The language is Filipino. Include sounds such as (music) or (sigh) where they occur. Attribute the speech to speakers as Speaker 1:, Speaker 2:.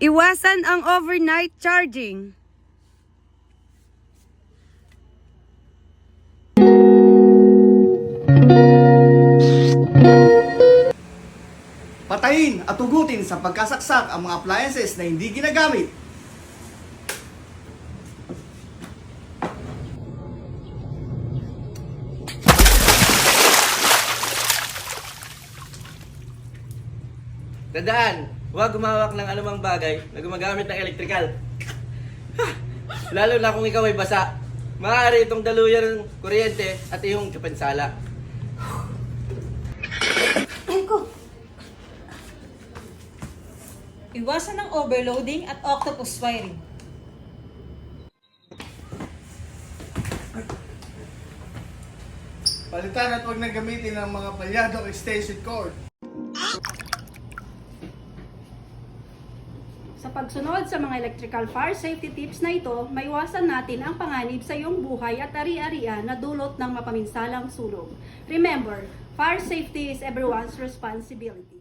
Speaker 1: Iwasan ang overnight charging.
Speaker 2: Patayin at tugutin sa pagkasaksak ang mga appliances na hindi ginagamit.
Speaker 3: Tandaan, huwag gumawak ng anumang bagay na gumagamit ng elektrikal. (laughs) Lalo na kung ikaw ay basa. Maaari itong daluyan ng kuryente at iyong kapansala.
Speaker 4: Iwasan ng overloading at octopus wiring.
Speaker 2: Palitan at huwag na gamitin ang mga palyadong extension cord.
Speaker 5: Sa pagsunod sa mga electrical fire safety tips na ito, maiwasan natin ang panganib sa iyong buhay at ari-arian na dulot ng mapaminsalang sulong. Remember, fire safety is everyone's responsibility.